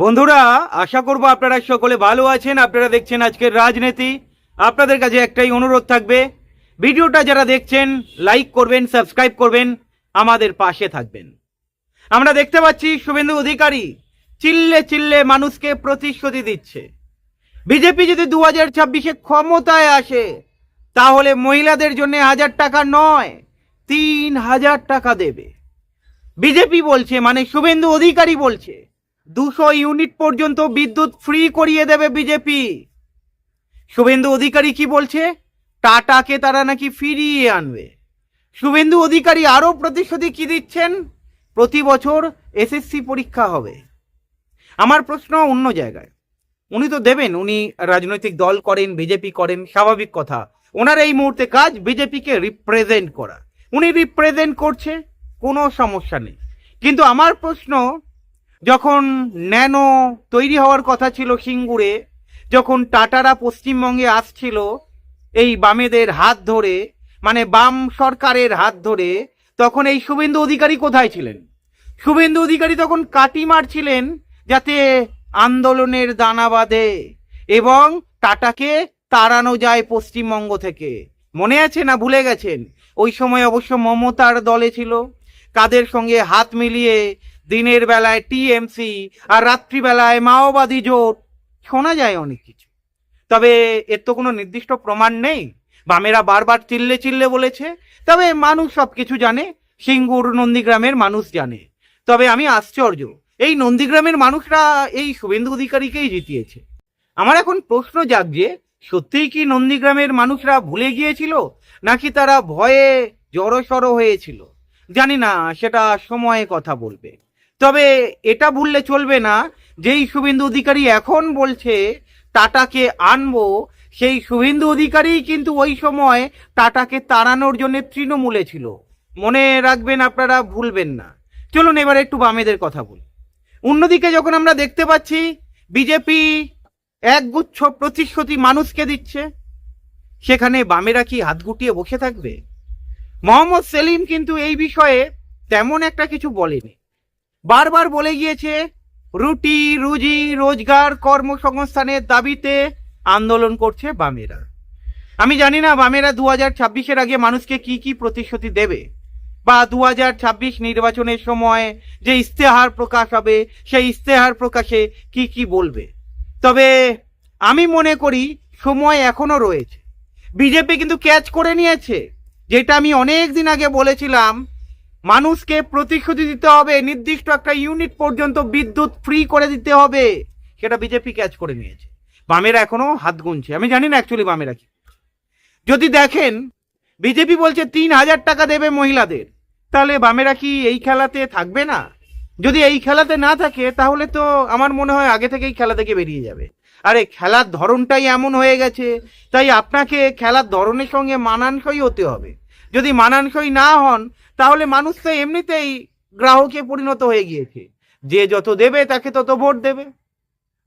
বন্ধুরা, আশা করব আপনারা সকলে ভালো আছেন। আপনারা দেখছেন আজকের রাজনীতি। আপনাদের কাছে একটাই অনুরোধ থাকবে, ভিডিওটা যারা দেখছেন, লাইক করবেন, সাবস্ক্রাইব করবেন, আমাদের পাশে থাকবেন। আমরা দেখতে পাচ্ছি শুভেন্দু অধিকারী চিল্লে চিল্লে মানুষকে প্রতিশ্রুতি দিচ্ছে। বিজেপি যদি দু হাজার ছাব্বিশে ক্ষমতায় আসে, তাহলে মহিলাদের জন্য হাজার টাকা নয়, তিন হাজার টাকা দেবে। বিজেপি বলছে মানে শুভেন্দু অধিকারী বলছে দুশো ইউনিট পর্যন্ত বিদ্যুৎ ফ্রি করিয়ে দেবে বিজেপি শুভেন্দু অধিকারী কি বলছে? টাটাকে তারা নাকি ফিরিয়ে আনবে। শুভেন্দু অধিকারী আরও প্রতিশ্রুতি কি দিচ্ছেন? প্রতি বছর এসএসসি পরীক্ষা হবে। আমার প্রশ্ন অন্য জায়গায়। উনি তো দেবেন, উনি রাজনৈতিক দল করেন বিজেপি করেন, স্বাভাবিক কথা। ওনার এই মুহূর্তে কাজ বিজেপিকে রিপ্রেজেন্ট করা। উনি রিপ্রেজেন্ট করছে, কোনো সমস্যা নেই। কিন্তু আমার প্রশ্ন যখন ন্যানো তৈরি হওয়ার কথা ছিল সিঙ্গুরে, যখন টাটারা পশ্চিমবঙ্গে আসছিল, এই বামেদের হাত ধরে মানে বাম সরকারের হাত ধরে, তখন এই শুভেন্দু অধিকারী কোথায় ছিলেন? শুভেন্দু অধিকারী তখন কাটি মারছিলেন যাতে আন্দোলনের দানা বাঁধে এবং টাটাকে তাড়ানো যায় পশ্চিমবঙ্গ থেকে। মনে আছে না ভুলে গেছেন? ওই সময় অবশ্য মমতার দলে ছিল। কাদের সঙ্গে হাত মিলিয়ে দিনের বেলায় টিএমসি আর রাত্রিবেলায় মাওবাদী জোট। শোনা যায় অনেক কিছু। তবে এর তো কোনো নির্দিষ্ট প্রমাণ নেই। বামেরা বারবার চিল্লে চিল্লে বলেছে। তবে মানুষ সব কিছু জানে। সিঙ্গুর নন্দীগ্রামের মানুষ জানে। তবে আমি আশ্চর্য, এই নন্দীগ্রামের মানুষরা এই শুভেন্দু অধিকারীকেই জিতিয়েছে। আমার এখন প্রশ্ন জাগছে, সত্যিই কি নন্দীগ্রামের মানুষরা ভুলে গিয়েছিল? নাকি তারা ভয়ে জড়সড় হয়েছিল? জানি না, সেটা সময়ে কথা বলবে। তবে এটা ভুললে চলবে না। যেই শুভেন্দু অধিকারী এখন বলছে, টাটাকে আনব, সেই শুভেন্দু অধিকারী কিন্তু ওই সময় টাটাকে তাড়ানোর জন্য তৃণমূলে ছিল। মনে রাখবেন আপনারা, ভুলবেন না। চলুন এবার একটু বামেদের কথা বলি। অন্যদিকে যখন আমরা দেখতে পাচ্ছি, বিজেপি একগুচ্ছ প্রতিশ্রুতি মানুষকে দিচ্ছে, সেখানে বামেরা কি হাত গুটিয়ে বসে থাকবে? মোহাম্মদ সেলিম কিন্তু এই বিষয়ে তেমন একটা কিছু বলেনি। বারবার বলে গিয়েছে, রুটি, রুজি, রোজগার, কর্মসংস্থানের দাবিতে আন্দোলন করছে বামেরা। আমি জানি না বামেরা দু হাজার ছাব্বিশের আগে মানুষকে কি কি প্রতিশ্রুতি দেবে বা দু হাজার ছাব্বিশ নির্বাচনের সময় যে ইস্তেহার প্রকাশ হবে, সেই ইস্তেহার প্রকাশে কি কি বলবে। তবে আমি মনে করি সময় এখনও রয়েছে। বিজেপি কিন্তু ক্যাচ করে নিয়েছে। যেটা আমি অনেক দিন আগে বলেছিলাম মানুষকে প্রতিশ্রুতি দিতে হবে, নির্দিষ্ট একটা ইউনিট পর্যন্ত বিদ্যুৎ ফ্রি করে দিতে হবে। সেটা বিজেপি ক্যাচ করে নিয়েছে। বামেরা এখনও হাত গুনছে। আমি জানি না অ্যাকচুয়ালি বামেরা কি। যদি দেখেন বিজেপি বলছে তিন হাজার টাকা দেবে মহিলাদের। তাহলে বামেরা কি এই খেলাতে থাকবে না? যদি এই খেলাতে না থাকে, তাহলে তো আমার মনে হয় আগে থেকেই খেলা থেকে বেরিয়ে যাবে। আরে খেলার ধরনটাই এমন হয়ে গেছে, তাই আপনাকে খেলার ধরনের সঙ্গে মানানসই হতে হবে। যদি মানানসই না হন তাহলে মানুষ তো এমনিতেই গ্রাহকে পরিণত হয়ে গিয়েছে। যে যত দেবে, তাকে তত ভোট দেবে।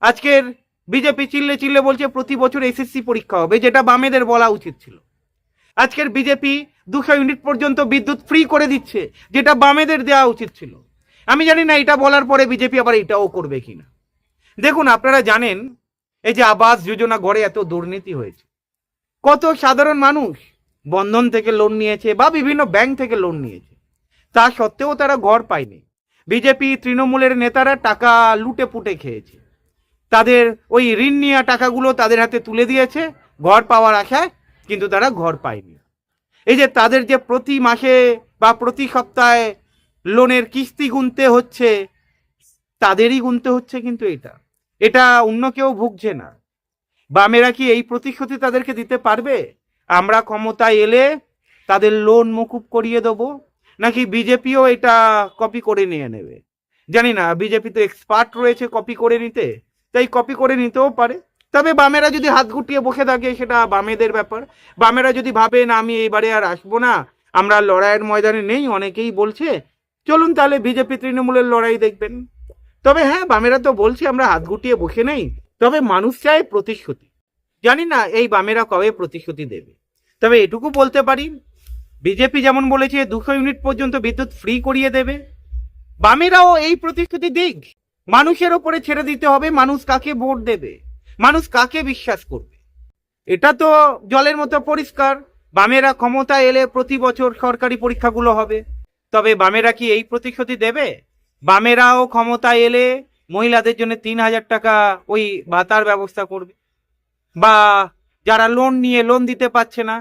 আজকের বিজেপি চিল্লে চিল্লে বলছে, প্রতি বছর এসএসসি পরীক্ষা হবে, যেটা বামেদের বলা উচিত ছিল। আজকের বিজেপি দুশো ইউনিট পর্যন্ত বিদ্যুৎ ফ্রি করে দিচ্ছে, যেটা বামেদের দেওয়া উচিত ছিল। আমি জানি না, এটা বলার পরে বিজেপি আবার এটাও করবে কিনা। দেখুন, আপনারা জানেন, এই যে আবাস যোজনা গড়ে এত দুর্নীতি হয়েছে। কত সাধারণ মানুষ বন্ধন থেকে লোন নিয়েছে বা বিভিন্ন ব্যাংক থেকে লোন নিয়েছে। তা সত্ত্বেও তারা ঘর পায়নি। বিজেপি তৃণমূলের নেতারা টাকা লুটে পুটে খেয়েছে। তাদের ওই ঋণ নেওয়া টাকাগুলো তাদের হাতে তুলে দিয়েছে, ঘর পাওয়ার আশায়, কিন্তু তারা ঘর পায়নি। এই যে তাদের যে প্রতি মাসে বা প্রতি সপ্তাহে লোনের কিস্তি গুনতে হচ্ছে, তাদেরই গুনতে হচ্ছে কিন্তু এটা। এটা অন্য কেউ ভুগছে না। বামেরা কি এই প্রতিশ্রুতি তাদেরকে দিতে পারবে? আমরা ক্ষমতায় এলে তাদের লোন মুকুব করিয়ে দেবো। নাকি বিজেপিও এটা কপি করে নিয়ে নেবে? জানি না, বিজেপি তো এক্সপার্ট রয়েছে কপি করে নিতে। তাই কপি করে নিতেও পারে। তবে বামেরা যদি হাত গুটিয়ে বসে থাকে, সেটা বামেদের ব্যাপার। বামেরা যদি ভাবেন আমি এইবারে আর আসব না, আমরা লড়াইয়ের ময়দানে নেই অনেকেই বলছে, চলুন তাহলে বিজেপি তৃণমূলের লড়াই দেখবেন। তবে হ্যাঁ বামেরা তো বলছে, আমরা হাত গুটিয়ে বসে নেই। তবে মানুষ চায় প্রতিশ্রুতি। জানি না এই বামেরা কবে প্রতিশ্রুতি দেবে। তবে এটুকু বলতে পারি, বিজেপি যেমন বলেছে দুশো ইউনিট পর্যন্ত বিদ্যুৎ ফ্রি করিয়ে দেবে, বামেরাও এই প্রতিশ্রুতি দিক। মানুষের ওপরে ছেড়ে দিতে হবে, মানুষ কাকে ভোট দেবে, মানুষ কাকে বিশ্বাস করবে। এটা তো জলের মতো পরিষ্কার, বামেরা ক্ষমতা এলে প্রতি বছর সরকারি পরীক্ষাগুলো হবে। তবে বামেরা কি এই প্রতিশ্রুতি দেবে? বামেরাও ক্ষমতা এলে মহিলাদের জন্য তিন হাজার টাকা ওই ভাতার ব্যবস্থা করবে। বা যারা লোন নিয়ে লোন দিতে পারছে না,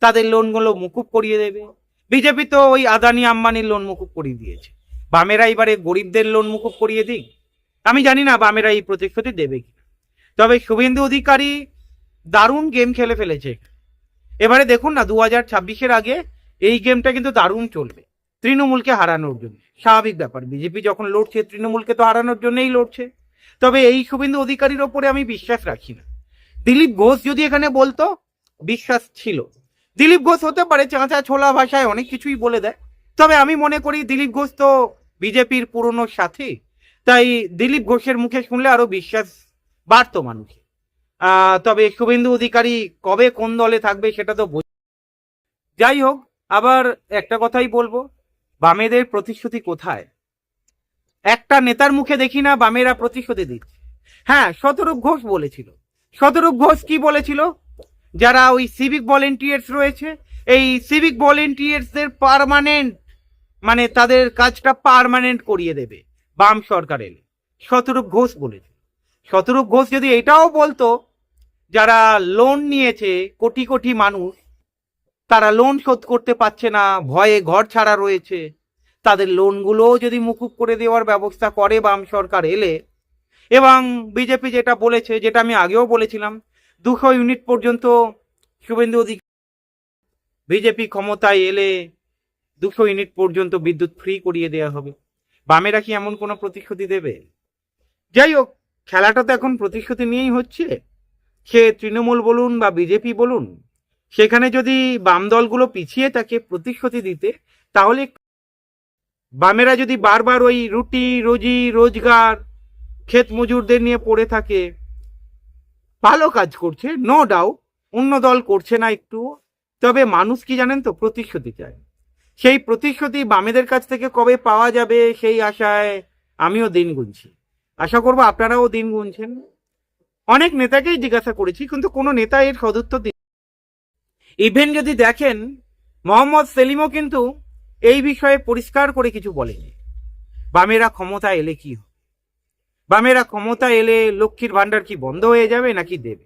তাদের লোনগুলো মুকুব করিয়ে দেবে। বিজেপি তো ওই আদানি আম্বানির লোন মুকুব করিয়ে দিয়েছে। বামেরা এবারে গরিবদের লোন মুকুব করিয়ে দিক? আমি জানি না বামেরা এই প্রতিশ্রুতি দেবে কি তবে শুভেন্দু অধিকারী দারুণ গেম খেলে ফেলেছে। এবারে দেখুন না দু হাজার ছাব্বিশের আগে এই গেমটা কিন্তু দারুণ চলবে। তৃণমূলকে হারানোর জন্য। স্বাভাবিক ব্যাপার। বিজেপি যখন লড়ছে, তৃণমূলকে তো হারানোর জন্যই লড়ছে। তবে এই শুভেন্দু অধিকারীর ওপরে আমি বিশ্বাস রাখি না। দিলীপ ঘোষ যদি এখানে বলতো, বিশ্বাস ছিল। দিলীপ ঘোষ হতে পারে চাঁচা ছোলা ভাষায় অনেক কিছুই বলে দেয়। তবে আমি মনে করি দিলীপ ঘোষ তো বিজেপির পুরনো সাথী। তাই দিলীপ ঘোষের মুখে শুনলে আরও বিশ্বাস বাড়তো মানুষের। তবে শুভেন্দু অধিকারী কবে কোন দলে থাকবে সেটা তো যাই হোক, আবার একটা কথাই বলব। বামেদের প্রতিশ্রুতি কোথায়? একটা নেতার মুখে দেখি না বামেরা প্রতিশ্রুতি দিচ্ছে। হ্যাঁ শতরূপ ঘোষ বলেছিল। শতরূপ ঘোষ কি বলেছিল? যারা ওই সিভিক ভলেন্টিয়ার্স রয়েছে, এই সিভিক ভলেন্টিয়ার্সদের পার্মানেন্ট মানে তাদের কাজটা পার্মানেন্ট করিয়ে দেবে, বাম সরকার এলে। শতরূপ ঘোষ বলেছে। শতরূপ ঘোষ যদি এটাও বলতো, যারা লোন নিয়েছে কোটি কোটি মানুষ, তারা লোন শোধ করতে পারছে না, ভয়ে ঘর ছাড়া রয়েছে, তাদের লোনগুলোও যদি মুকুব করে দেওয়ার ব্যবস্থা করে বাম সরকার এলে এবং বিজেপি যেটা বলেছে, যেটা আমি আগেও বলেছিলাম, দুশো ইউনিট পর্যন্ত শুভেন্দু অধিকারী বিজেপি ক্ষমতায় এলে দুশো ইউনিট পর্যন্ত বিদ্যুৎ ফ্রি করিয়ে দেওয়া হবে। বামেরা কি এমন কোনো প্রতিশ্রুতি দেবে? যাই হোক, খেলাটা তো এখন প্রতিশ্রুতি নিয়েই হচ্ছে। সে তৃণমূল বলুন বা বিজেপি বলুন, সেখানে যদি বাম দলগুলো পিছিয়ে থাকে প্রতিশ্রুতি দিতে, তাহলে বামেরা যদি বারবার ওই রুটি, রুজি, রোজগার ক্ষেত মজুরদের নিয়ে পড়ে থাকে। ভালো কাজ করছে নো ডাউট অন্য দল করছে না একটু। তবে মানুষ কি জানেন তো, প্রতিশ্রুতি চায়। সেই প্রতিশ্রুতি বামেদের কাছ থেকে কবে পাওয়া যাবে সেই আশায় আমিও দিন গুনছি। আশা করব আপনারাও দিন গুনছেন। অনেক নেতাকেই জিজ্ঞাসা করেছি, কিন্তু কোনো নেতা এর সদুত্তর ইভেন যদি দেখেন, মোহাম্মদ সেলিমও কিন্তু এই বিষয়ে পরিষ্কার করে কিছু বলেনি। বামেরা ক্ষমতা এলে কি হবে? বামেরা ক্ষমতা এলে লক্ষ্মীর ভান্ডার কি বন্ধ হয়ে যাবে নাকি দেবে?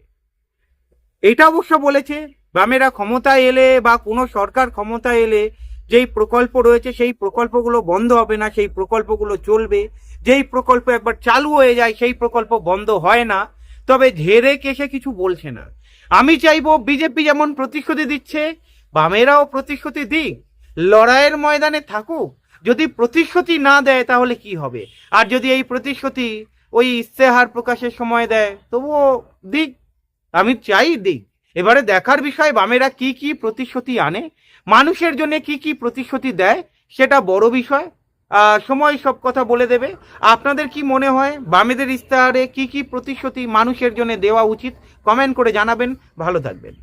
এটা অবশ্য বলেছে, বামেরা ক্ষমতা এলে বা কোনো সরকার ক্ষমতা এলে যেই প্রকল্প রয়েছে সেই প্রকল্পগুলো বন্ধ হবে না, সেই প্রকল্পগুলো চলবে। যেই প্রকল্প একবার চালু হয়ে যায় সেই প্রকল্প বন্ধ হয় না। তবে ঝেড়ে কেসে কিছু বলছে না। আমি চাইব বিজেপি যেমন প্রতিশ্রুতি দিচ্ছে, বামেরাও প্রতিশ্রুতি দিক। লড়াইয়ের ময়দানে থাকুক যদি প্রতিশ্রুতি না দেয়, তাহলে কি হবে? আর যদি এই প্রতিশ্রুতি ওই ইস্তেহার প্রকাশের সময় দেয়, তবুও দিক, আমি চাই দিক। এবারে দেখার বিষয়, বামেরা কি কি প্রতিশ্রুতি আনে? মানুষের জন্য কি কি প্রতিশ্রুতি দেয়? সেটা বড় বিষয়। সময় সব কথা বলে দেবে। আপনাদের কি মনে হয়, বামেদের ইস্তাহারে কি কি প্রতিশ্রুতি মানুষের জন্য দেওয়া উচিত? কমেন্ট করে জানাবেন। ভালো থাকবেন।